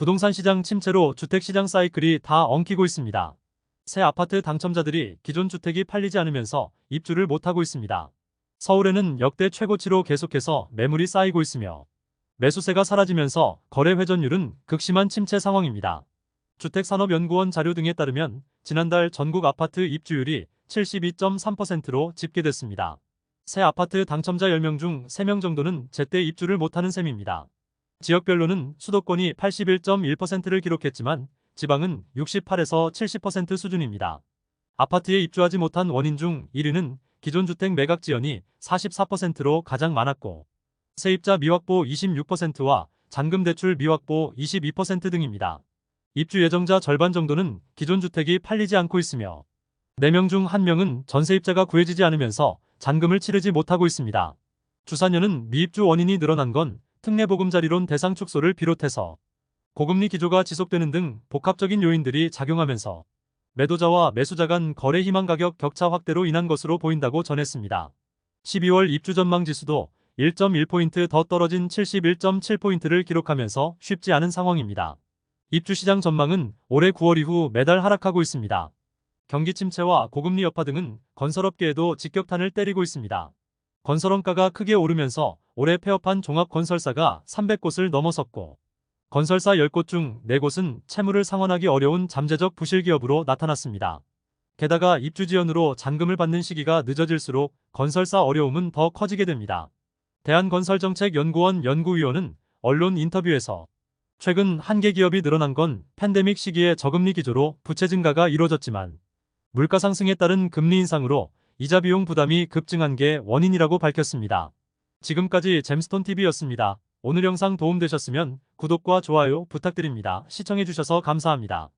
부동산 시장 침체로 주택 시장 사이클이 다 엉키고 있습니다. 새 아파트 당첨자들이 기존 주택이 팔리지 않으면서 입주를 못하고 있습니다. 서울에는 역대 최고치로 계속해서 매물이 쌓이고 있으며 매수세가 사라지면서 거래 회전율은 극심한 침체 상황입니다. 주택산업연구원 자료 등에 따르면 지난달 전국 아파트 입주율이 72.3%로 집계됐습니다. 새 아파트 당첨자 10명 중 3명 정도는 제때 입주를 못하는 셈입니다. 지역별로는 수도권이 81.1%를 기록했지만 지방은 68에서 70% 수준입니다. 아파트에 입주하지 못한 원인 중 1위는 기존 주택 매각 지연이 44%로 가장 많았고 세입자 미확보 26%와 잔금 대출 미확보 22% 등입니다. 입주 예정자 절반 정도는 기존 주택이 팔리지 않고 있으며 4명 중 1명은 전세입자가 구해지지 않으면서 잔금을 치르지 못하고 있습니다. 주사년은 미입주 원인이 늘어난 건 특례보금자리론 대상 축소를 비롯해서 고금리 기조가 지속되는 등 복합적인 요인들이 작용하면서 매도자와 매수자 간 거래 희망 가격 격차 확대로 인한 것으로 보인다고 전했습니다. 12월 입주 전망 지수도 1.1포인트 더 떨어진 71.7포인트를 기록하면서 쉽지 않은 상황입니다. 입주 시장 전망은 올해 9월 이후 매달 하락하고 있습니다. 경기 침체와 고금리 여파 등은 건설업계에도 직격탄을 때리고 있습니다. 건설원가가 크게 오르면서 올해 폐업한 종합건설사가 300곳을 넘어섰고 건설사 10곳 중 4곳은 채무를 상환하기 어려운 잠재적 부실 기업으로 나타났습니다. 게다가 입주 지연으로 잔금을 받는 시기가 늦어질수록 건설사 어려움은 더 커지게 됩니다. 대한건설정책연구원 연구위원은 언론 인터뷰에서 최근 한계 기업이 늘어난 건 팬데믹 시기에 저금리 기조로 부채 증가가 이뤄졌지만 물가 상승에 따른 금리 인상으로 이자 비용 부담이 급증한 게 원인이라고 밝혔습니다. 지금까지 잼스톤TV였습니다. 오늘 영상 도움되셨으면 구독과 좋아요 부탁드립니다. 시청해주셔서 감사합니다.